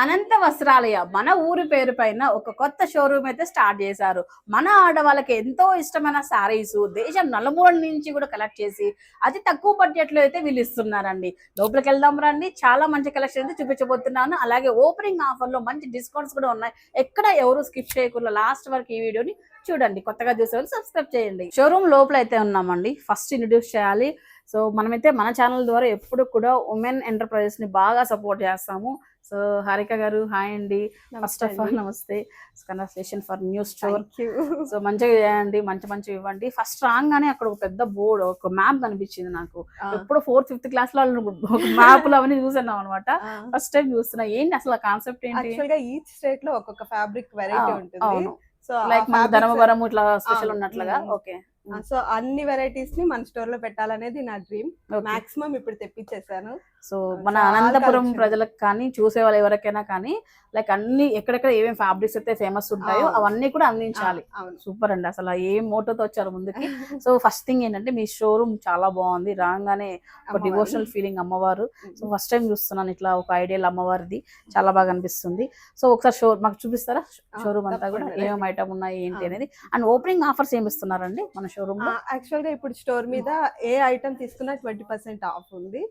అనంత వస్త్రాలయ. మన ఊరి పేరు పైన ఒక కొత్త షోరూమ్ అయితే స్టార్ట్ చేశారు. మన ఆడవాళ్ళకి ఎంతో ఇష్టమైన శారీస్ దేశం నలుమూల నుంచి కూడా కలెక్ట్ చేసి అతి తక్కువ బడ్జెట్లో అయితే వీళ్ళు ఇస్తున్నారండి లోపలికి వెళ్దాం రండి. చాలా మంచి కలెక్షన్ అయితే చూపించబోతున్నాను. అలాగే ఓపెనింగ్ ఆఫర్లో మంచి డిస్కౌంట్స్ కూడా ఉన్నాయి. ఎక్కడ ఎవరు స్కిప్ చేయకుండా లాస్ట్ వరకు ఈ వీడియోని చూడండి. కొత్తగా చూసే వాళ్ళు సబ్స్క్రైబ్ చేయండి. షోరూమ్ లోపల అయితే ఉన్నామండి. ఫస్ట్ ఇంట్రడ్యూస్ చేయాలి. సో మనమైతే మన ఛానల్ ద్వారా ఎప్పుడు కూడా ఉమెన్ ఎంటర్ప్రైజెస్ని బాగా సపోర్ట్ చేస్తాము. సో హారిక గారు హాయ్ అండి. First of all namaste. Conversation for new store so మంచిగా చేయండి మంచి మంచి ఇవ్వండి. ఫస్ట్ రాగానే అక్కడ ఒక పెద్ద బోర్డు ఒక మ్యాప్ కనిపించింది నాకు. ఎప్పుడు ఫోర్త్ ఫిఫ్త్ క్లాస్లో ఒక మ్యాప్లు అవన్నీ చూసాను అనమాట ఫస్ట్ టైం చూస్తున్నా. ఏంటి అసలు కాన్సెప్ట్ ఏంటి? ఈచ్ స్టేట్లో ఒక్కొక్క ఫ్యాబ్రిక్ వెరైటీ ఉంటుంది. సో లైక్ మన ధర్మవరం ఇట్లా స్పెషల్. ఉన్నట్లుగా. ఓకే సో అన్ని వెరైటీస్ని మన స్టోర్లో పెట్టాలనేది నా డ్రీమ్ మాక్సిమం ఇప్పుడు తెప్పించేసాను సో మన అనంతపురం. ప్రజలకు కానీ చూసే వాళ్ళు ఎవరికైనా కానీ లైక్ అన్ని ఎక్కడెక్కడ ఏమేమి ఫ్యాబ్రిక్స్ అయితే ఫేమస్ ఉంటాయో అవును. అవన్నీ కూడా అందించాలి సూపర్ అండి అసలు ఏం మోటోతో వచ్చారు ముందుకి సో ఫస్ట్ థింగ్ ఏంటంటే మీ షోరూమ్ చాలా బాగుంది రాగానే ఒక. డివోషనల్ ఫీలింగ్ అమ్మవారు సో. ఫస్ట్ టైం చూస్తున్నాను ఇట్లా ఒక ఐడియల్ అమ్మవారిది చాలా బాగా అనిపిస్తుంది సో ఒకసారి షో మాకు చూపిస్తారా షోరూమ్ అంతా కూడా. ఏమేమి ఐటమ్ ఉన్నాయి ఏంటి. అనేది అండ్ ఓపెనింగ్ ఆఫర్స్ ఏమి ఇస్తున్నారండి మన షోరూమ్ యాక్చువల్గా ఇప్పుడు స్టోర్ మీద ఏ ఐటమ్ తీసుకున్నా ట్వంటీ పర్సెంట్ ఆఫ్ ఉంది.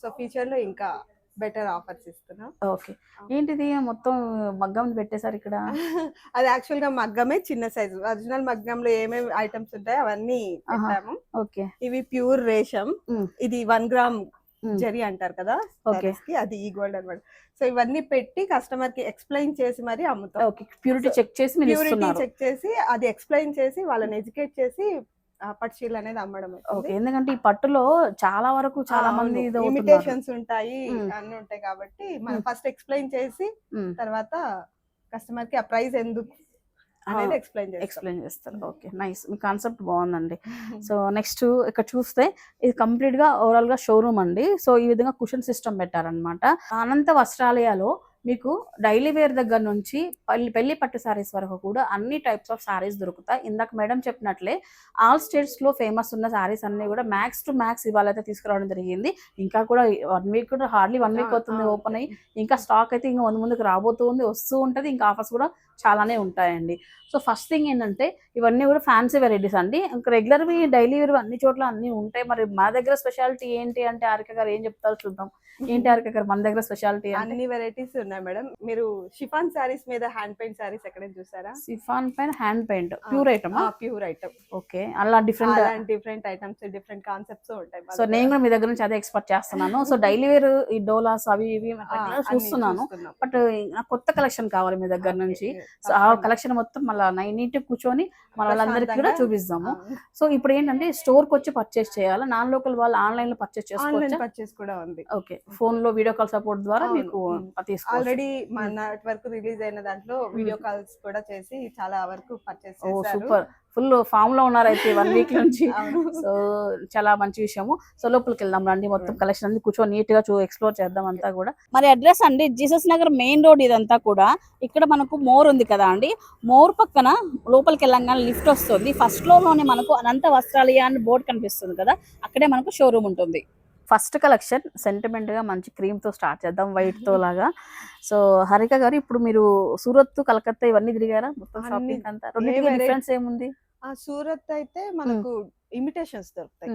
సో ఫ్యూచర్ లో ఇంకా బెటర్ ఆఫర్స్ ఇస్తున్నాం. ఓకే. ఏంటిది? మొత్తం మగ్గం పెట్టేశారు ఇక్కడ. అది యాక్చువల్గా మగ్గమే చిన్న సైజు ఒరిజినల్ మగ్గంలో ఏమేమి ఐటమ్స్ ఉంటాయో అవన్నీ. పెట్టాము. ఓకే. ఇవి ప్యూర్ రేషం. ఇది వన్ గ్రామ్. జరి అంటారు కదా అది ఈ గోల్డ్ అనమాట. సో ఇవన్నీ పెట్టి కస్టమర్కి ఎక్స్ప్లెయిన్ చేసి మరి అమ్ముతాం. ఓకే. ప్యూరిటీ చెక్ చేసి ప్యూరిటీ చెక్ చేసి అది ఎక్స్ప్లెయిన్ చేసి వాళ్ళని ఎడ్యుకేట్ చేసి పట్టు చీరలు అనేది అమ్మడం ఓకే. ఎందుకంటే ఈ పట్టులో చాలా వరకు చాలా మంది ఇమిటేషన్స్ ఉంటాయి. అన్ని ఉంటాయి కాబట్టి మనం. ఫస్ట్ ఎక్స్ప్లెయిన్ చేసి. తర్వాత కస్టమర్కి ఆ ప్రైస్ ఎందుకు ఎక్స్ప్లెయిన్ ఎక్స్ప్లెయిన్ చేస్తారు. ఓకే. నైస్ మీ కాన్సెప్ట్ బాగుందండి. సో నెక్స్ట్ ఇక్కడ చూస్తే ఇది కంప్లీట్గా ఓవరాల్గా షోరూమ్ అండి. సో ఈ విధంగా కుషన్ సిస్టమ్ పెట్టారనమాట అనంత వస్త్రాలయాలో మీకు డైలీ వేర్ దగ్గర నుంచి పెళ్ళి పెళ్ళి పట్టు సారీస్ వరకు కూడా అన్ని టైప్స్ ఆఫ్ సారీస్ దొరుకుతాయి. ఇందాక మేడం చెప్పినట్లే ఆల్ స్టేట్స్లో ఫేమస్ ఉన్న సారీస్ అన్ని కూడా మ్యాక్స్ టు మ్యాక్స్ ఇవాళ అయితే తీసుకురావడం జరిగింది. ఇంకా కూడా వన్ వీక్ కూడా హార్డ్లీ వన్ వీక్ అవుతుంది ఓపెన్ అయ్యి. ఇంకా స్టాక్ అయితే ఇంకా ముందు ముందుకు రాబోతుంది వస్తూ ఉంటది. ఇంకా ఆఫర్స్ కూడా చాలానే ఉంటాయండి. సో ఫస్ట్ థింగ్ ఏంటంటే ఇవన్నీ కూడా ఫ్యాన్సీ వెరైటీస్ అండి. ఇంకా రెగ్యులర్ డైలీ వేర్ అన్ని చోట్ల అన్ని ఉంటాయి. మరి మా దగ్గర స్పెషాలిటీ ఏంటి అంటే హారిక గారు ఏం చెప్తారో చూద్దాం. ఏంటి హారిక గారు? మన దగ్గర స్పెషాలిటీ అన్ని వెరైటీస్ ఉన్నాయి మేడం. మీరు షిఫాన్ సారీస్ మీద హ్యాండ్ పెయింట్ సారీస్ ఎక్కడైనా చూసారా? సిఫాన్ పైన hand paint. Pure item pure item. Okay. అలా different different items different concepts ఉంటాయి సో. నేను కూడా మీ దగ్గర నుంచి అదే ఎక్స్పెక్ట్ చేస్తున్నాను. సో డైలీ వేర్ ఈ డోలాస్ అవి ఇవి చూస్తున్నాను. చూస్తున్నాం. బట్ నాకు కొత్త కలెక్షన్ కావాలి మీ దగ్గర నుంచి. సో ఆ. కలెక్షన్ మొత్తం మళ్ళీ నైట్ కూర్చొని మన వాళ్ళందరికీ కూడా చూపిస్తాము. సో ఇప్పుడు ఏంటంటే స్టోర్కి వచ్చి పర్చేస్ చేయాలి? నాన్ లోకల్ వాళ్ళు ఆన్లైన్లో పర్చేస్ చేసుకోవచ్చా పర్చేస్ కూడా ఉంది. ఓకే. ఫోన్లో వీడియో కాల్ సపోర్ట్ ద్వారా. మీకు ఆల్రెడీ మన వరకు రిలీజ్ అయిన దాంట్లో వీడియో కాల్స్ కూడా చేసి చాలా వరకు పర్చేస్ సూపర్. ఫుల్ ఫామ్లో ఉన్నారు అయితే వన్ వీక్ నుంచి. సో చాలా మంచి విషయము. సో లోపలికి వెళ్దాం రండి. మొత్తం. కలెక్షన్ అంతా కూర్చొని నీట్గా చూ ఎక్స్ప్లోర్ చేద్దాం అంతా కూడా. మరి అడ్రస్ అండి జీసస్ నగర్ మెయిన్ రోడ్ ఇదంతా కూడా ఇక్కడ మనకు మోర్ ఉంది కదా అండి. మోర్ పక్కన లోపలికి వెళ్ళంగానే లిఫ్ట్ వస్తుంది. ఫస్ట్ ఫ్లోర్లోనే మనకు అనంత వస్త్రాలయ అని బోర్డు కనిపిస్తుంది కదా అక్కడే మనకు షోరూమ్ ఉంటుంది. ఫస్ట్ కలెక్షన్ సెంటిమెంట్గా మంచి క్రీమ్తో స్టార్ట్ చేద్దాం వైట్తో లాగా. సో హరిక గారు ఇప్పుడు మీరు సూరత్ కలకత్తా ఇవన్నీ తిరిగారా? మొత్తం అన్ని- షాపింగ్ అంతా? రెండింటికి డిఫరెన్స్ ఏముంది? ఆ సూరత్ అయితే మనకు ఇమిటేషన్స్ దొరుకుతాయి.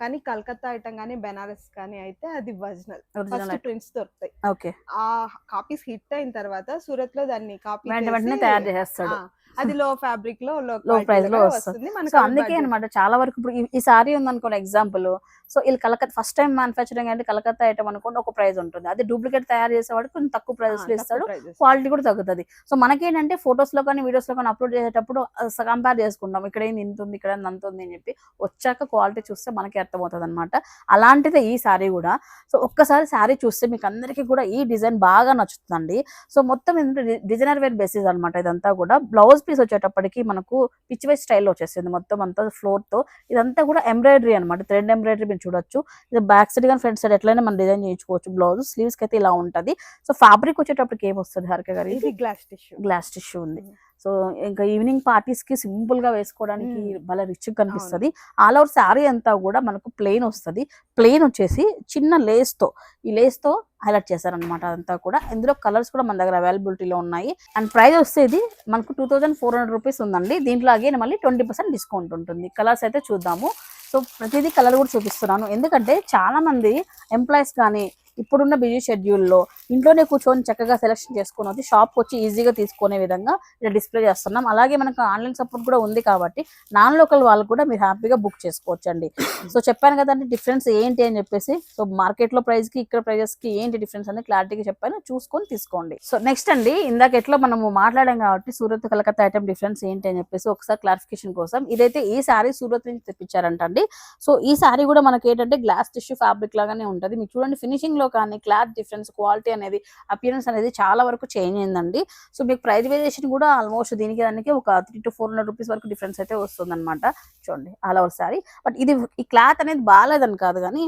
కానీ కలకత్తా ఐటమ్ కానీ బెనారస్ కానీ అయితే అది ఒరిజినల్. ఫస్ట్ ప్రింట్స్ దొరుకుతాయి. ఓకే. ఆ కాపీస్ హిట్ అయిన తర్వాత సూరత్లో దాన్ని కాపీ వెంటనే తయారు చేసేస్తాడు. అది లో ఫ్యాబ్రిక్లో లో price లో వస్తుంది. మనకి అందుకే అన్నమాట చాలా వరకు ఇప్పుడు ఈ- ఈ సారీ ఉందనుకోండి ఎగ్జాంపుల్ సో వీళ్ళు కలకత్తా ఫస్ట్ టైం మ్యానుఫాక్చరింగ్ అంటే కలకత్తా ఐటమ్ అనుకోండి ఒక ప్రైస్ ఉంటుంది. అదే డూప్లికేట్ తయారు చేసేవాడు కొంచెం తక్కువ ప్రైస్లో ఇస్తాడు. క్వాలిటీ కూడా తగ్గుతుంది. సో మనకేంటంటే ఫొటోస్లో కానీ వీడియోస్లో కానీ అప్లోడ్ చేసేటప్పుడు కంపేర్ చేసుకుంటాం. ఇక్కడ ఏంది ఇంత ఉంది ఇక్కడ అంత ఉంది అని చెప్పి వచ్చాక క్వాలిటీ చూస్తే మనకి అర్థమవుతుంది అనమాట అలాంటిదే ఈ సారీ కూడా. సో ఒక్కసారి సారీ చూస్తే మీకు అందరికీ కూడా ఈ డిజైన్ బాగా నచ్చుతుందండి. సో మొత్తం ఏంటంటే డిజైనర్ వేర్ బేసిస్ అనమాట ఇదంతా కూడా. బ్లౌజ్ పీస్ వచ్చేటప్పటికి మనకు పిచ్ వైజ్ స్టైల్లో వచ్చేసింది మొత్తం అంతా ఫ్లోర్తో. ఇదంతా కూడా ఎంబ్రాయిడరీ అనమాట థ్రెడ్ ఎంబ్రాయిడరీ చూడొచ్చు. ఇది బ్యాక్ సైడ్ కానీ ఫ్రంట్ సైడ్ ఎట్లయినా మనం డిజైన్ చేయించుకోవచ్చు. బ్లౌజ్ స్లీవ్స్కి అయితే ఇలా ఉంటది. సో ఫ్యాబ్రిక్ వచ్చేటప్పటికి ఏమొస్తుంది హరిక గారు? గ్లాస్ టిష్యూ గ్లాస్ టిష్యూ ఉంది. సో ఇంకా ఈవినింగ్ పార్టీస్కి సింపుల్గా వేసుకోవడానికి Mm. భలే రిచ్ కనిపిస్తుంది. ఆల్ ఓవర్ శారీ అంతా కూడా మనకు ప్లెయిన్ వస్తుంది. ప్లెయిన్ వచ్చేసి చిన్న లేస్తో ఈ లేస్తో హైలైట్ చేశారనమాట అదంతా కూడా. ఇందులో కలర్స్ కూడా మన దగ్గర అవైలబిలిటీలో ఉన్నాయి. అండ్ ప్రైస్ వచ్చేది మనకు two thousand four hundred rupees ఉందండి. దీంట్లో అగైన్ మళ్ళీ ట్వంటీ పర్సెంట్ డిస్కౌంట్ ఉంటుంది. కలర్స్ అయితే చూద్దాము. సో ప్రతిదీ కలర్ కూడా చూపిస్తున్నాను. ఎందుకంటే చాలా మంది ఎంప్లాయీస్ కానీ ఇప్పుడున్న బిజీ షెడ్యూల్లో ఇంట్లోనే కూర్చొని చక్కగా సెలెక్షన్ చేసుకుని వచ్చి షాప్కి వచ్చి ఈజీగా తీసుకునే విధంగా ఇలా డిస్ప్లే చేస్తున్నాం. అలాగే మనకు ఆన్లైన్ సపోర్ట్ కూడా ఉంది కాబట్టి నాన్ లోకల్ వాళ్ళు కూడా మీరు హ్యాపీగా బుక్ చేసుకోవచ్చు అండి సో చెప్పాను కదండి డిఫరెన్స్ ఏంటి అని చెప్పేసి. సో మార్కెట్లో ప్రైస్కి ఇక్కడ ప్రైజెస్కి ఏంటి డిఫరెన్స్ అని క్లారిటీగా చెప్పాను. చూసుకొని తీసుకోండి. సో నెక్స్ట్ అండి ఇందాక ఎట్లా మనము మాట్లాడాం కాబట్టి సూరత్ కలకత్తా ఐటమ్ డిఫరెన్స్ ఏంటి అని చెప్పేసి ఒకసారి క్లారిఫికేషన్ కోసం. ఇదైతే ఈ సారీ సూరత్ నుంచి తెప్పించారంట అండి సో ఈ శారీ కూడా మనకి ఏంటంటే గ్లాస్ టిష్యూ ఫ్యాబ్రిక్ లాగానే ఉంటుంది. మీకు చూడండి ఫినిషింగ్లో కానీ క్లాత్ డిఫరెన్స్ క్వాలిటీ అనేది అపియరెన్స్ అనేది చాలా వరకు చేంజ్ అయిందండి. సో మీకు ప్రైస్ వేరియేషన్ కూడా ఆల్మోస్ట్ దీనికి దానికి ఒక three to four hundred rupees వరకు డిఫరెన్స్ అయితే వస్తుంది అనమాట చూడండి ఆల్ ఓవర్ శారీ. బట్ ఇది ఈ క్లాత్ అనేది బాగాలేదని కాదు కానీ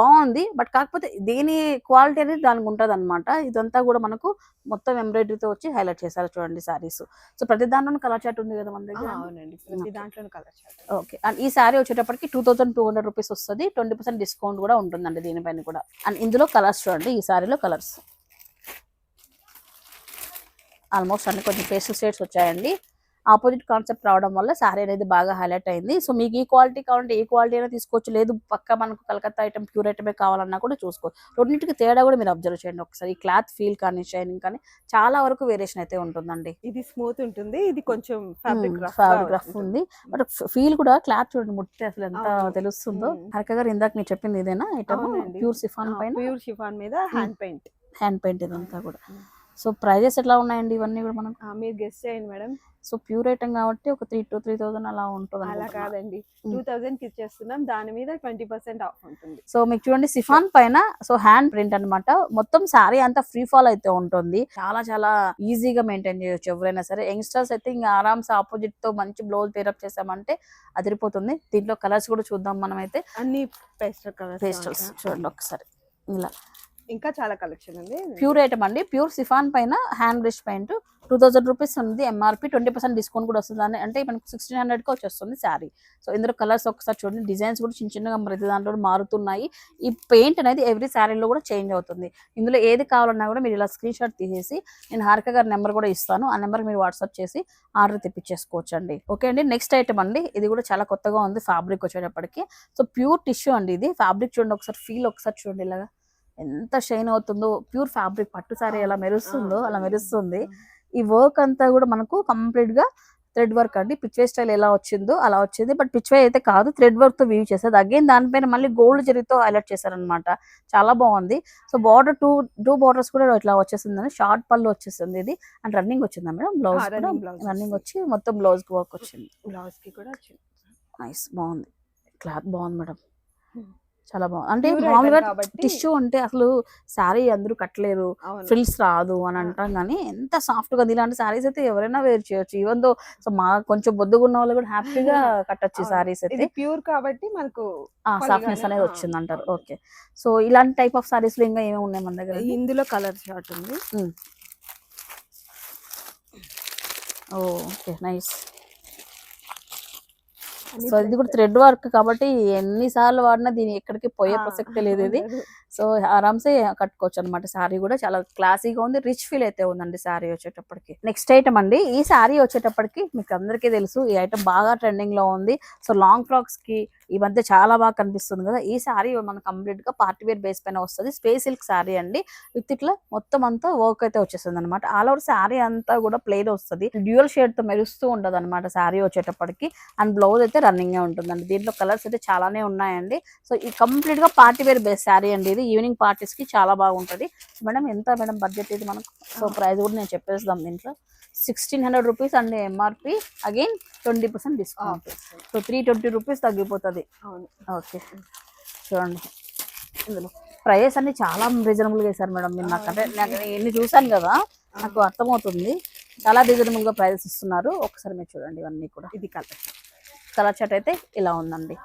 బాగుంది. బట్ కాకపోతే దీని క్వాలిటీ అనేది దానికి ఉంటుంది అనమాట ఇదంతా కూడా మనకు మొత్తం ఎంబ్రాయిడరీతో వచ్చి హైలైట్ చేశారు చూడండి సారీస్ సో ప్రతి దాంట్లో కలర్ చాట్ ఉంది కదా మన దగ్గర? అవునండి. ప్రతి దాంట్లో కలర్ చార్ట్ ఓకే. అండ్ ఈ శారీ వచ్చేటప్పటికి two thousand two hundred rupees వస్తుంది. ట్వంటీ పర్సెంట్ డిస్కౌంట్ కూడా ఉంటుందండి దీనిపైన కూడా. అండ్ ఇందులో కలర్స్ చూడండి ఈ శారీలో కలర్స్. ఆల్మోస్ట్ అన్ని కొంచెం పేస్టల్ షేడ్స్ వచ్చాయండి. ఆపోజిట్ కాన్సెప్ట్ రావడం వల్ల శారీ అనేది బాగా హైలైట్ అయింది. సో మీకు ఈ క్వాలిటీ కావాలంటే ఏ క్వాలిటీ అయినా తీసుకోవచ్చు. లేదు పక్క మనకు కలకత్తా ఐటమ్ ప్యూర్ ఐటమే కావాలన్నా కూడా చూసుకోవచ్చు. రెండింటికి తేడా కూడా మీరు అబ్జర్వ్ చేయండి ఒకసారి. క్లాత్ ఫీల్ కానీ షైనింగ్ కానీ చాలా వరకు వేరియేషన్ అయితే ఉంటుందండి. ఇది స్మూత్ ఉంటుంది. ఇది కొంచెం ఫ్యాబ్రిక్ రఫ్ ఉంది. బట్ ఫీల్ కూడా క్లాత్ చూడండి ముట్టి అసలు ఎంత. తెలుస్తుందో. హర్క గారు ఇందాక మీరు చెప్పింది ఇదేనా ఐటమ్. ప్యూర్ సిఫాన్ పైన? ప్యూర్ షిఫాన్ మీద హ్యాండ్ పెయింట్. హ్యాండ్ పెయింట్ ఇదంతా కూడా. సో ప్రైజెస్ ఎట్లా ఉన్నాయండి ఇవన్నీ కూడా మనం మీరు గెస్ట్ చేయండి మేడం. సో ప్యూర్ ఐటమ్ కాబట్టి ఒక త్రీ టు త్రీ థౌసండ్ అలా ఉంటుంది అలా. కాదండి. టూ థౌసండ్కి ఇచ్చేస్తున్నాం. దాని మీద ట్వంటీ పర్సెంట్ ఆఫ్ ఉంటుంది. సో మీకు చూడండి సిఫాన్ పైన సో హ్యాండ్ ప్రింట్ అన్నమాట. మొత్తం శారీ అంతా ఫ్రీ ఫాల్ అయితే ఉంటుంది. చాలా చాలా ఈజీగా మెయింటైన్ చేయొచ్చు ఎవరైనా సరే. యంగ్స్టర్స్ అయితే ఇంకా ఆరామ్స్ ఆపోజిట్తో మంచి బ్లౌజ్ పేరప్ చేసామంటే అదిరిపోతుంది. దీంట్లో కలర్స్ కూడా చూద్దాం మనం అయితే అన్ని పేస్టల్ కలర్స్ పేస్టల్స్ చూడండి ఒకసారి. ఇలా. ఇంకా చాలా కలెక్షన్ ఉంది ప్యూర్ ఐటమ్ అండి. ప్యూర్ సిఫాన్ పైన hand brush paint two thousand rupees ఉంది ఎంఆర్పి ట్వంటీ పర్సెంట్ డిస్కౌంట్ కూడా వస్తుంది. అంటే మనకు సిక్స్టీన్ హండ్రెడ్కి వచ్చేస్తుంది శారీ సో ఇందులో కలర్స్ ఒకసారి చూడండి. డిజైన్స్ కూడా చిన్న చిన్నగా ప్రతి దాంట్లో మారుతున్నాయి. ఈ పెయింట్ అనేది ఎవ్రీ శారీలో కూడా చేంజ్ అవుతుంది. ఇందులో ఏది కావాలన్నా కూడా మీరు ఇలా స్క్రీన్ షాట్ తీసేసి నేను హారిక గారి నెంబర్ కూడా ఇస్తాను. ఆ నెంబర్ మీరు వాట్సాప్ చేసి ఆర్డర్ తెప్పించేసుకోవచ్చు అండి ఓకే అండి. నెక్స్ట్ ఐటమ్ అండి. ఇది కూడా చాలా కొత్తగా ఉంది ఫ్యాబ్రిక్ వచ్చేటప్పటికి. సో ప్యూర్ టిష్యూ అండి ఇది. ఫ్యాబ్రిక్ చూడండి ఒకసారి. ఫీల్ ఒకసారి చూడండి ఇలాగా. ఎంత షైన్ అవుతుందో ప్యూర్ ఫ్యాబ్రిక్ పట్టు సారీ ఎలా మెరుస్తుందో అలా మెరుస్తుంది. ఈ వర్క్ అంతా కూడా మనకు కంప్లీట్గా థ్రెడ్ వర్క్ అండి. పిచ్వే స్టైల్ ఎలా వచ్చిందో అలా వచ్చింది. బట్ పిచ్వే అయితే కాదు థ్రెడ్ వర్క్తో వీవ్ చేసేది అగైన్ దానిపైన మళ్ళీ గోల్డ్ జరీతో హైలైట్ చేశారనమాట చాలా బాగుంది. So border two two borders కూడా ఇట్లా వచ్చేసిందని షార్ట్ పళ్ళు వచ్చేసింది ఇది. అండ్ రన్నింగ్ వచ్చిందా మేడం? Blouse running. వచ్చి మొత్తం బ్లౌజ్ వర్క్ వచ్చింది. బ్లౌజ్కి కూడా వచ్చింది. నైస్ బాగుంది. క్లాత్ బాగుంది మేడం. చాలా బాగుంది. అంటే మామూలుగా టిష్యూ అంటే అసలు శారీ అందరూ కట్టలేరు. ఫ్రిల్స్ రాదు అని. అంటాం కానీ ఎంత సాఫ్ట్గా. ఇలాంటి సారీస్ అయితే ఎవరైనా వేర్ చేయొచ్చు. ఈవెన్ దో సో మా కొంచెం బొద్దుగా ఉన్న వాళ్ళు కూడా హ్యాపీగా కట్టొచ్చు. సారీస్ అయితే. ప్యూర్ కాబట్టి మనకు సాఫ్ట్నెస్ అనేది వచ్చింది అంటారు. ఓకే సో ఇలాంటి టైప్ ఆఫ్ సారీస్లో ఇంకా ఏమేమి ఉన్నాయి మన దగ్గర? ఇందులో కలర్ షార్ట్ ఉంది. ఓకే నైస్ అన్ని సో ఇది కూడా థ్రెడ్ వర్క్ కాబట్టి ఎన్నిసార్లు వాడినా దీని ఎక్కడికి పోయే ప్రసక్తి లేదు ఇది. సో ఆరామ్సే కట్టుకోవచ్చు అనమాట శారీ కూడా. చాలా క్లాసీగా ఉంది రిచ్ ఫీల్ అయితే ఉందండి శారీ వచ్చేటప్పటికి. నెక్స్ట్ ఐటమ్ అండి ఈ శారీ వచ్చేటప్పటికి మీకు అందరికీ తెలుసు ఈ ఐటమ్ బాగా ట్రెండింగ్లో ఉంది. సో లాంగ్ ఫ్రాక్స్కి ఈ మధ్య చాలా బాగా కనిపిస్తుంది కదా ఈ శారీ మనకు కంప్లీట్గా పార్టీ వేర్ బేస్ పైన వస్తుంది. స్పేస్ సిల్క్ శారీ అండి. విత్ ఇట్లా మొత్తం అంతా వర్క్ అయితే వచ్చేస్తుంది అనమాట ఆల్ ఓవర్ శారీ అంతా కూడా ప్లేన్ వస్తుంది. డ్యూయల్ షేడ్తో మెరుస్తూ ఉండదు అనమాట శారీ వచ్చేటప్పటికి. అండ్ బ్లౌజ్ అయితే రన్నింగ్ ఉంటుందండి. దీంట్లో కలర్స్ అయితే చాలానే ఉన్నాయండి. సో ఈ కంప్లీట్గా పార్టీ వేర్ బేస్ శారీ అండి ఇది. ఈవినింగ్ పార్టీస్కి చాలా బాగుంటది. మేడం ఎంత మేడం బడ్జెట్ ఇది మనకు? సో ప్రైస్ కూడా నేను చెప్పేస్తాం దీంట్లో. సిక్స్టీన్ హండ్రెడ్ రూపీస్ అండి MRP again twenty percent discount. So three twenty rupees తగ్గిపోతుంది. అవును. ఓకే. చూడండి. ఇందులో ప్రైస్ అన్ని చాలా రీజనబుల్గా వేశారు మేడం మీరు నాకు. అంటే నాకు ఎన్ని చూసాను కదా నాకు అర్థమవుతుంది. చాలా రీజనబుల్గా ప్రైజెస్ ఇస్తున్నారు. ఒకసారి మీరు చూడండి ఇవన్నీ కూడా. ఇది కలర్. కలర్ చాట్ అయితే ఇలా ఉందండి.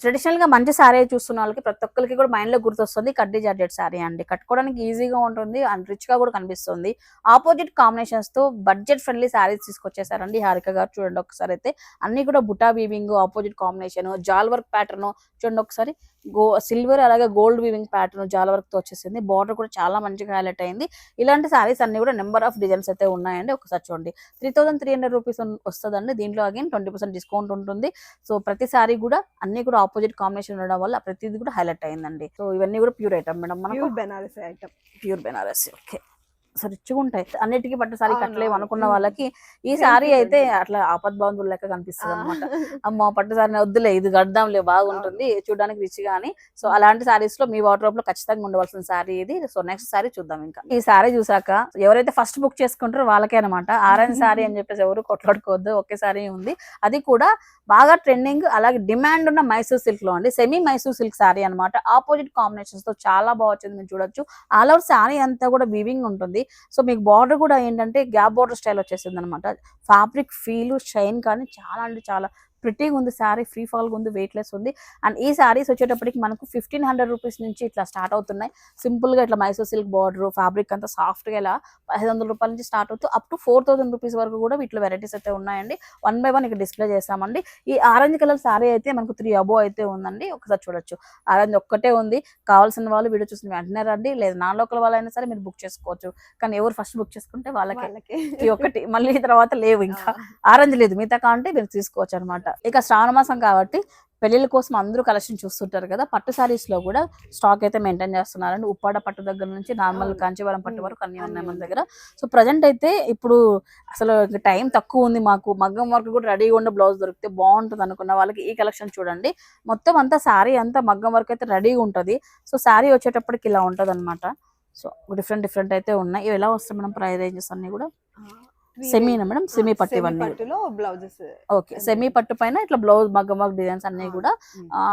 ట్రెడిషనల్గా మంచి శారీ చూస్తున్న వాళ్ళకి ప్రతి ఒక్కరికి కూడా మైండ్లో గుర్తొస్తుంది కడ్డీ జార్జెట్ శారీ అండి. కట్టుకోవడానికి ఈజీగా ఉంటుంది అండ్ రిచ్గా కూడా కనిపిస్తుంది. ఆపోజిట్ కాంబినేషన్స్తో బడ్జెట్ ఫ్రెండ్లీ శారీస్ తీసుకొచ్చేసారండి హారిక గారు. చూడండి ఒకసారి అయితే అన్ని కూడా బుటా వీవింగ్ ఆపోజిట్ కాంబినేషన్ జాల్ వర్క్ ప్యాటర్న్ చూడండి ఒకసారి. గో సిల్వర్ అలాగే గోల్డ్ వీవింగ్ ప్యాటర్న్ జాల్ వర్క్తో వచ్చేసింది. బార్డర్ కూడా చాలా మంచిగా హైలైట్ అయింది. ఇలాంటి శారీస్ అన్ని కూడా నెంబర్ ఆఫ్ డిజైన్స్ అయితే ఉన్నాయండి. ఒకసారి చూడండి. Three thousand three hundred rupees వస్తుందండి. దీంట్లో అగైన్ ట్వంటీ పర్సెంట్ డిస్కౌంట్ ఉంటుంది. సో ప్రతి సారీ కూడా అన్ని కూడా ఆపోజిట్ కాంబినేషన్ ఉండడం వల్ల ప్రతిది కూడా హైలైట్ అయిందండి. సో ఇవన్నీ కూడా pure item madam pure Banaras item. Pure Banaras. Okay. So రిచ్గా ఉంటాయి అన్నిటికీ పట్టు సారీ కట్టలేము. అనుకున్న. వాళ్ళకి ఈ సారీ అయితే. అట్లా ఆపద్ బాంధువులు లెక్క కనిపిస్తుంది అనమాట అమ్మ పట్టు సారీ వద్దులే ఇది కడదాంలే బాగుంటుంది చూడడానికి రిచ్ గాని సో అలాంటి సారీస్లో మీ వాటర్లో ఖచ్చితంగా ఉండవలసిన సారీ ఇది. సో నెక్స్ట్ సారీ చూద్దాం ఇంకా. ఈ సారీ చూసాక ఎవరైతే ఫస్ట్ బుక్ చేసుకుంటారో వాళ్ళకే అనమాట ఆరెంజ్ సారీ అని చెప్పేసి ఎవరు కొట్లాడుకోవద్దు ఒకే సారీ ఉంది. అది కూడా బాగా ట్రెండింగ్ అలాగే డిమాండ్ ఉన్న మైసూర్ సిల్క్లో అండి. సెమీ మైసూర్ సిల్క్ సారీ అన్నమాట. ఆపోజిట్ కాంబినేషన్స్తో చాలా బాగా వచ్చింది మీరు చూడొచ్చు. ఆల్ ఓవర్ సారీ అంతా కూడా వీవింగ్ ఉంటుంది. సో మీకు బార్డర్ కూడా ఏంటంటే గ్యాప్ బార్డర్ స్టైల్ వచ్చేసింది అనమాట ఫ్యాబ్రిక్ ఫీల్ షైన్ కానీ చాలా అంటే చాలా ప్రిటీగా ఉంది శారీ ఫ్రీ ఫాల్గా ఉంది వెయిట్లెస్ ఉంది. అండ్ ఈ శారీస్ వచ్చేటప్పటికి మనకు ఫిఫ్టీన్ హండ్రెడ్ రూపీస్ నుంచి ఇట్లా స్టార్ట్ అవుతున్నాయి. సింపుల్గా ఇట్లా మైసూర్ సిల్క్ బార్డర్ ఫ్యాబ్రిక్ అంతా సాఫ్ట్గా ఇలా ఐదు వందల రూపాయల నుంచి స్టార్ట్ అవుతూ up to four thousand rupees వరకు కూడా వీటిలో వెరైటీస్ అయితే ఉన్నాయండి. వన్ బై వన్ ఇక్కడ డిస్ప్లే చేస్తామండి. ఈ ఆరెంజ్ కలర్ శారీ అయితే మనకు త్రీ అబో అయితే ఉందండి. ఒకసారి చూడొచ్చు. ఆరెంజ్ ఒక్కటే ఉంది. కావాల్సిన వాళ్ళు వీడియో చూసిన వెంటనే రండి. లేదా నాన్ లోకల్ వాళ్ళైనా సరే మీరు బుక్ చేసుకోవచ్చు. కానీ ఎవరు ఫస్ట్ బుక్ చేసుకుంటే వాళ్ళకి. ఈ ఒకటి మళ్ళీ తర్వాత లేవు ఇంకా. ఆరెంజ్ లేదు. మిగతా కావాలంటే మీరు తీసుకోవచ్చు అనమాట ఇక శ్రావణ మాసం కాబట్టి పెళ్ళిళ్ళ కోసం అందరూ కలెక్షన్ చూస్తుంటారు కదా. పట్టు సారీస్లో కూడా స్టాక్ అయితే మెయింటైన్ చేస్తున్నారండి. ఉప్పాడ పట్టు దగ్గర నుంచి నార్మల్. కాంచీవరం పట్టు. వరకు అన్ని ఉన్నాయి మన. దగ్గర. సో ప్రజెంట్ అయితే ఇప్పుడు అసలు టైం తక్కువ ఉంది మాకు. మగ్గం వర్క్ కూడా రెడీగా ఉన్న బ్లౌజ్ దొరికితే బాగుంటుంది అనుకున్న వాళ్ళకి ఈ కలెక్షన్ చూడండి. మొత్తం అంతా శారీ అంతా మగ్గం వర్క్ అయితే రెడీగా ఉంటుంది. సో శారీ వచ్చేటప్పటికి ఇలా ఉంటది అనమాట సో డిఫరెంట్ డిఫరెంట్ అయితే ఉన్నాయి. ఇవి ఎలా వస్తాయి మేడం? ప్రైస్ రేంజెస్ అన్ని కూడా? సెమీనా మేడం? సెమీ పట్టు ఇవన్నీ. పట్టులో బ్లౌజెస్ ఓకే. సెమీ పట్టు పైన ఇట్లా బ్లౌజ్ మగ్గం వర్క్ డిజైన్స్ అన్ని కూడా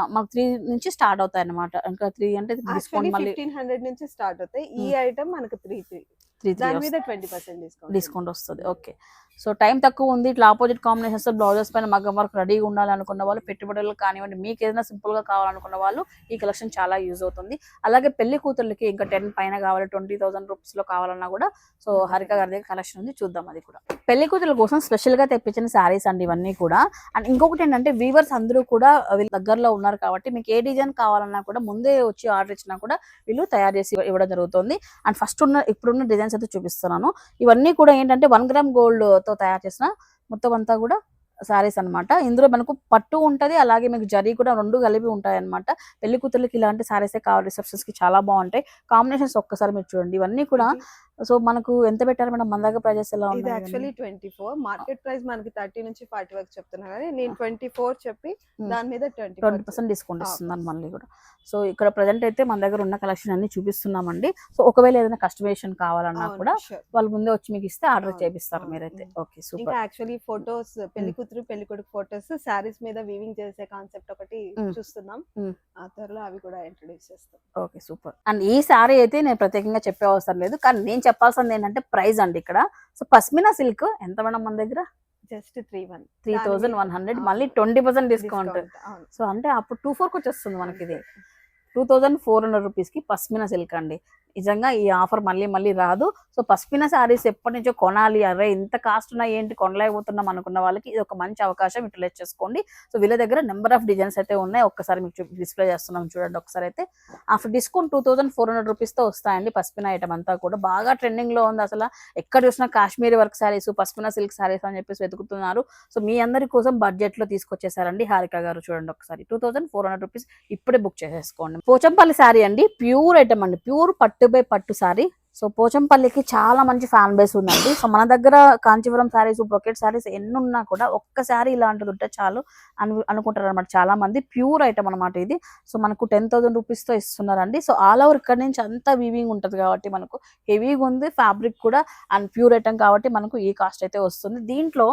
మనకు త్రీ నుంచి స్టార్ట్ అవుతాయి అనమాట ఇంకా త్రీ అంటే డిస్కౌంట్ మళ్ళీ ఫిఫ్టీన్ హండ్రెడ్ నుంచి స్టార్ట్ అవుతాయి. ఈ. ఐటమ్ మనకు త్రీ త్రీ త్రీ దాని మీద ట్వంటీ పర్సెంట్ డిస్కౌంట్ డిస్కౌంట్ వస్తుంది. ఓకే సో టైం తక్కువ ఉంది. ఇట్లా ఆపోజిట్ కాంబినేషన్స్ బ్లౌజెస్ పైన మగ్గం వర్క్ రెడీగా ఉండాలనుకున్న వాళ్ళు పెట్టుబడులు కానివ్వండి మీకు ఏదైనా సింపుల్గా కావాలనుకున్న వాళ్ళు ఈ కలెక్షన్ చాలా యూజ్ అవుతుంది. అలాగే పెళ్ళి కూతుర్లకి ఇంకా టెన్ పైన కావాలి ట్వంటీ థౌసండ్ రూపీస్లో కావాలన్నా కూడా. సో హరిక గారి దగ్గర కలెక్షన్ ఉంది. చూద్దాం అది కూడా. పెళ్ళి కూతురు కోసం స్పెషల్గా తెప్పించిన శారీస్ అండి ఇవన్నీ కూడా. అండ్ ఇంకొకటి ఏంటంటే వీవర్స్ అందరూ కూడా వీళ్ళ దగ్గరలో ఉన్నారు కాబట్టి మీకు ఏ డిజైన్ కావాలన్నా కూడా ముందే వచ్చి ఆర్డర్ ఇచ్చినా కూడా వీళ్ళు తయారు చేసి ఇవ్వడం జరుగుతుంది. అండ్ ఫస్ట్ ఉన్న ఇప్పుడున్న డిజైన్స్ అయితే చూపిస్తున్నాను. ఇవన్నీ కూడా ఏంటంటే వన్ గ్రామ్ గోల్డ్తో తయారు చేసిన మొత్తం అంతా కూడా సారీస్ అన్నమాట. ఇందులో మనకు పట్టు ఉంటది అలాగే మీకు జరీ కూడా రెండు కలిపి ఉంటాయి అనమాట పెళ్ళి కూతుర్లకి ఇలాంటి శారీసే కావాలి రిసెప్షన్స్కి చాలా బాగుంటాయి. కాంబినేషన్స్ ఒక్కసారి మీరు చూడండి. ఇవన్నీ కూడా సో మనకు ఎంత పెట్టారు మేడం మన దగ్గర ప్రైజెస్ ఎలా ఇది ఉన్నాయి actually twenty four market price మనకి థర్టీ నుంచి ఫార్టీ వరకు చెప్తున్నా కానీ నేను ట్వంటీ ఫోర్ చెప్పి. దాని మీద ట్వంటీ ట్వంటీ పర్సెంట్ డిస్కౌంట్ ఇస్తున్నాను మళ్ళీ కూడా. సో ఇక్కడ ప్రజెంట్ అయితే మన దగ్గర ఉన్న కలెక్షన్ అన్ని చూపిస్తున్నామండి. సో ఒకవేళ ఏదైనా కస్టమైజేషన్ కావాలన్నా కూడా వాళ్ళు ముందే వచ్చి మీకు ఇస్తే ఆర్డర్ చేపిస్తారు. మీరైతే. Okay super. యాక్చువల్లీ ఫొటోస్ పెళ్ళి కూతురు పెళ్ళి కొడుకు ఫొటోస్ శారీస్ మీద వీవింగ్ చేసే కాన్సెప్ట్ ఒకటి. చూస్తున్నాం. ఆ త్వరలో అవి కూడా ఇంట్రొడ్యూస్ చేస్తాం. Okay super. అండ్ ఈ సారీ అయితే నేను ప్రత్యేకంగా చెప్పే అవసరం లేదు. కానీ నేను చెప్పాల్సింది ఏంటంటే ప్రైస్ అండి ఇక్కడ. సో పస్మినా సిల్క్ ఎంత మేడం మన దగ్గర? Just three one. Three thousand one hundred. మళ్ళీ ట్వంటీ పర్సెంట్ డిస్కౌంట్ సో అంటే అప్పుడు టూ ఫోర్కి వచ్చేస్తుంది మనకి ఇది. టూ థౌజండ్ ఫోర్ హండ్రెడ్ రూపీస్కి పస్మినా సిల్క్ అండి. నిజంగా ఈ ఆఫర్ మళ్ళీ మళ్ళీ రాదు. సో పస్మినా శారీస్ ఎప్పటి నుంచో కొనాలి. అరే ఇంత కాస్ట్ ఉన్నా ఏంటి? కొనలేకపోతున్నాం అనుకున్న వాళ్ళకి ఇది ఒక మంచి అవకాశం యూటిలైజ్ చేసుకోండి. సో వీళ్ళ దగ్గర నెంబర్ ఆఫ్ డిజైన్స్ అయితే ఉన్నాయి. ఒక్కసారి మీకు డిస్ప్లే చేస్తున్నాం చూడండి ఒకసారి అయితే. After discount two thousand four hundred రూపీస్తో వస్తాయండి పస్మినా ఐటమ్ అంతా కూడా. బాగా ట్రెండింగ్లో ఉంది అసలు. ఎక్కడ చూసినా కాశ్మీరీ వర్క్ శారీస్ పస్మినా సిల్క్ శారీస్ అని చెప్పేసి వెతుకుతున్నారు. సో మీ అందరి కోసం బడ్జెట్లో తీసుకొచ్చేసారండి హారిక గారు చూడండి ఒకసారి. Two thousand four hundred rupees ఇప్పుడే బుక్ చేసేసుకోండి. పోచంపల్లి శారీ అండి. ప్యూర్ ఐటమ్ అండి. ప్యూర్ పట్టు బై పట్టు సారీ. సో పోచంపల్లికి చాలా మంచి ఫ్యాన్ బేస్ ఉందండి. సో మన దగ్గర కాంచీపురం శారీస్ బ్రొకెట్ శారీస్ ఎన్ని ఉన్నా కూడా ఒక్క శారీ ఇలాంటిది ఉంటే చాలు అను అనుకుంటారు అనమాట చాలా మంది ప్యూర్ ఐటమ్ అనమాట ఇది. సో మనకు టెన్ థౌసండ్ రూపీస్తో ఇస్తున్నారండి. సో ఆల్ ఓవర్ ఇక్కడ నుంచి అంతా వీవింగ్ ఉంటది కాబట్టి మనకు హెవీగా ఉంది ఫ్యాబ్రిక్ కూడా అండ్ ప్యూర్ ఐటమ్ కాబట్టి మనకు ఈ కాస్ట్ అయితే వస్తుంది. దీంట్లో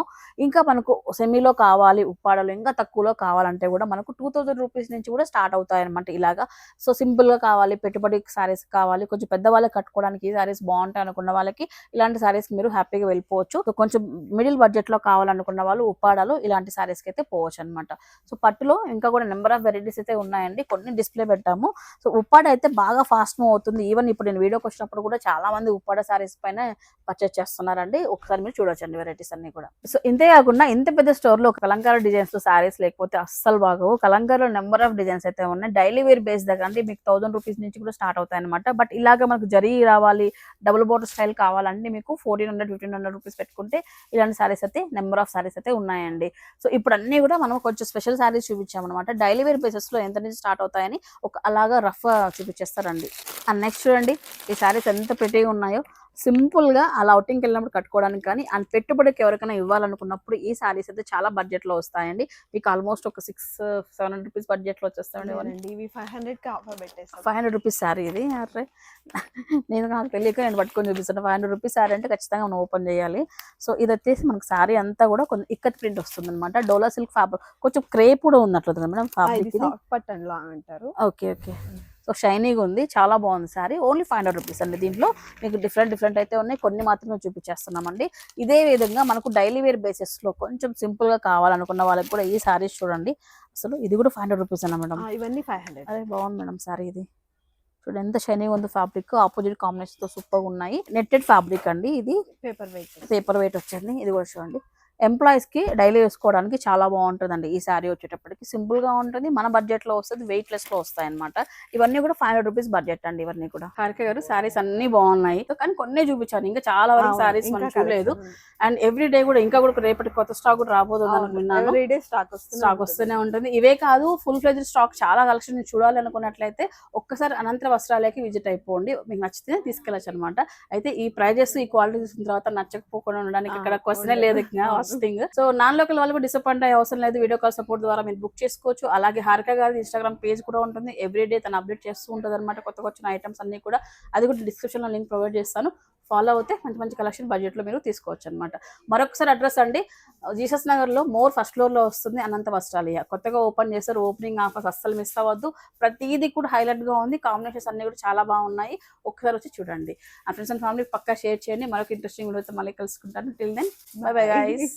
ఇంకా మనకు సెమీలో కావాలి ఉప్పాడలో ఇంకా తక్కువలో కావాలంటే కూడా మనకు టూ థౌసండ్ రూపీస్ నుంచి కూడా స్టార్ట్ అవుతాయి అనమాట ఇలాగా. సో సింపుల్గా కావాలి పెట్టుబడి సారీస్ కావాలి కొంచెం పెద్దవాళ్ళకి కట్టుకోవడానికి సారీస్ బాగుంటాయి అనుకున్న వాళ్ళకి ఇలాంటి సారీస్ మీరు హ్యాపీగా వెళ్ళిపోవచ్చు. సో కొంచెం మిడిల్ బడ్జెట్లో కావాలనుకున్న వాళ్ళు ఉప్పాడలు ఇలాంటి సారీస్కి అయితే పోవచ్చు అనమాట సో పట్టులో ఇంకా కూడా నెంబర్ ఆఫ్ వెరైటీస్ అయితే ఉన్నాయండి. కొన్ని డిస్ప్లే పెట్టాము. సో ఉప్పాడ అయితే బాగా ఫాస్ట్ మూవ్ అవుతుంది. ఈవెన్ ఇప్పుడు నేను వీడియోకి వచ్చినప్పుడు కూడా చాలా మంది ఉప్పాడ సారీస్ పైన పర్చేస్ చేస్తున్నారండి. ఒకసారి మీరు చూడొచ్చండి వెరైటీస్ అన్ని కూడా. సో ఇంతే కాకుండా ఇంత పెద్ద స్టోర్లో కలంకార డిజైన్స్లో సారీస్ లేకపోతే అస్సలు బాగవు. కలంకారలో నెంబర్ ఆఫ్ డిజైన్స్ అయితే ఉన్నాయి. డైలీ వేర్ బేస్ దగ్గర అంటే మీకు థౌసండ్ రూపీస్ నుంచి కూడా స్టార్ట్ అవుతాయి అనమాట బట్ ఇలాగ మనకు జరీ రావాలి డబుల్ బోర్డర్ స్టైల్ కావాలంటే మీకు fourteen hundred fifteen hundred rupees పెట్టుకుంటే ఇలాంటి సారీస్ అయితే నెంబర్ ఆఫ్ సారీస్ అయితే ఉన్నాయండి. సో ఇప్పుడు అన్ని కూడా మనం కొంచెం స్పెషల్ సారీస్ చూపించామన్నమాట. డైలీ వేర్ బేసెస్లో ఎంత నుంచి స్టార్ట్ అవుతాయని ఒక అలాగా రఫ్ చూపించేస్తారండి. అండ్ నెక్స్ట్ చూడండి ఈ సారీస్ ఎంత పెట్టిగా ఉన్నాయో. సింపుల్గా అలా అవుటింగ్కి వెళ్ళినప్పుడు కట్టుకోవడానికి కానీ అండ్ పెట్టుబడికి ఎవరికైనా ఇవ్వాలనుకున్నప్పుడు ఈ సారీస్ అయితే చాలా బడ్జెట్లో వస్తాయండి. మీకు ఆల్మోస్ట్ ఒక సిక్స్ సెవెన్ హండ్రెడ్ రూపీస్ బడ్జెట్లో వచ్చేస్తాయండి ఇవి ఫైవ్ హండ్రెడ్కి ఆఫర్ పెట్టేస్తాం. ఫైవ్ హండ్రెడ్ రూపీస్ శారీ ఇది అరే నేను నాకు తెలియక నేను పట్టుకొని చూపిస్తాను ఫైవ్ హండ్రెడ్ రూపీస్ శారీ అంటే ఖచ్చితంగా మనం ఓపెన్ చేయాలి. సో ఇది వచ్చేసి మనకు శారీ అంతా కూడా కొంచెం ఇక్కత్ ప్రింట్ వస్తుంది అనమాట డోలా సిల్క్ ఫ్యాబ్రిక్. కొంచెం క్రేప్ కూడా ఉన్నట్లు కదా మేడం ఫ్యాబ్రిక్ అంటారు. Okay okay. సో షైనీగా ఉంది. చాలా బాగుంది sari. Only five hundred rupees అండి దీంట్లో. మీకు డిఫరెంట్ డిఫరెంట్ అయితే ఉన్నాయి. కొన్ని మాత్రమే చూపించేస్తున్నామండి. ఇదే విధంగా మనకు డైలీ వేర్ బేసిస్లో కొంచెం సింపుల్గా కావాలనుకున్న వాళ్ళకి కూడా ఈ సారీస్ చూడండి. అసలు ఇది కూడా ఫైవ్ హండ్రెడ్ రూపీస్ అన్న మేడం. ఇవన్నీ ఫైవ్ హండ్రెడ్. అదే బాగుంది మేడం సారీ ఇది. చూడండి ఎంత షైనింగ్ ఉంది ఫ్యాబ్రిక్. ఆపోజిట్ కాంబినేషన్తో సూపర్ ఉన్నాయి. నెట్టెడ్ ఫ్యాబ్రిక్ అండి ఇది. పేపర్ వెయిట్ పేపర్ వెయిట్ వచ్చింది ఇది కూడా చూడండి. ఎంప్లాయీస్కి డైలీ వేసుకోవడానికి చాలా బాగుంటుందండి. ఈ శారీ వచ్చేటప్పటికి సింపుల్గా ఉంటుంది. మన బడ్జెట్లో వస్తుంది వెయిట్ లెస్లో వస్తాయి అనమాట ఇవన్నీ కూడా ఫైవ్ హండ్రెడ్ రూపీస్ బడ్జెట్ అండి ఇవన్నీ కూడా. హారిక గారు శారీస్ అన్ని బాగున్నాయి. కానీ కొన్ని చూపించాను. ఇంకా చాలా వరకు శారీస్ మనం చూడలేదు. అండ్ ఎవ్రీ డే కూడా ఇంకా కూడా రేపటి కొత్త స్టాక్ కూడా రాబోతుంది విన్నాను. ఎవ్రీడే స్టాక్ స్టాక్ వస్తూనే ఉంటుంది. ఇవే కాదు ఫుల్ ఫ్లెజ్ స్టాక్ చాలా కలెక్షన్ చూడాలి అనుకున్నట్లయితే ఒక్కసారి అనంతర వస్త్రాలయకి విజిట్ అయిపోండి. మీకు నచ్చితే తీసుకెళ్ళచ్చు అనమాట అయితే ఈ ప్రైజెస్ ఈ క్వాలిటీ చూసిన తర్వాత నచ్చకపోకుండా ఉండడానికి ఇక్కడ క్వశ్చనే. లేదు. ఇంకా first thing so non local వాళ్ళు కూడా డిసప్పాయింట్ అయ్యే అవసరం లేదు. వీడియో కాల్ సపోర్ట్ ద్వారా మీరు బుక్ చేసుకోవచ్చు. అలాగే హారిక గారి ఇన్స్టాగ్రామ్ పేజ్ కూడా ఉంటుంది. ఎవ్రీ డే తను అప్డేట్ చేస్తూ ఉంటుంది అనమాట కొత్త వచ్చిన ఐటమ్స్ అన్ని కూడా. అది కూడా డిస్క్రిప్షన్లో లింక్ ప్రొవైడ్ చేస్తాను. ఫాలో అవుతే మంచి మంచి కలెక్షన్ బడ్జెట్లో మీరు తీసుకోవచ్చు అనమాట మరొకసారి అడ్రస్ అండి. జీసస్ నగర్లో మోర్ ఫస్ట్ ఫ్లోర్లో వస్తుంది అనంత వస్త్రాలయ కొత్తగా ఓపెన్ చేస్తారు ఓపెనింగ్ ఆఫర్స్ అస్సలు మిస్ అవ్వద్దు. ప్రతిదీ కూడా హైలైట్గా ఉంది. కాంబినేషన్స్ అన్ని కూడా చాలా బాగున్నాయి. ఒకసారి వచ్చి చూడండి. ఆ ఫ్రెండ్స్ అండ్ ఫ్యామిలీ పక్కా షేర్ చేయండి. మరొక ఇంట్రెస్టింగ్ వీడియోతో మళ్ళీ కలుసుకుంటాను. Till then bye bye guys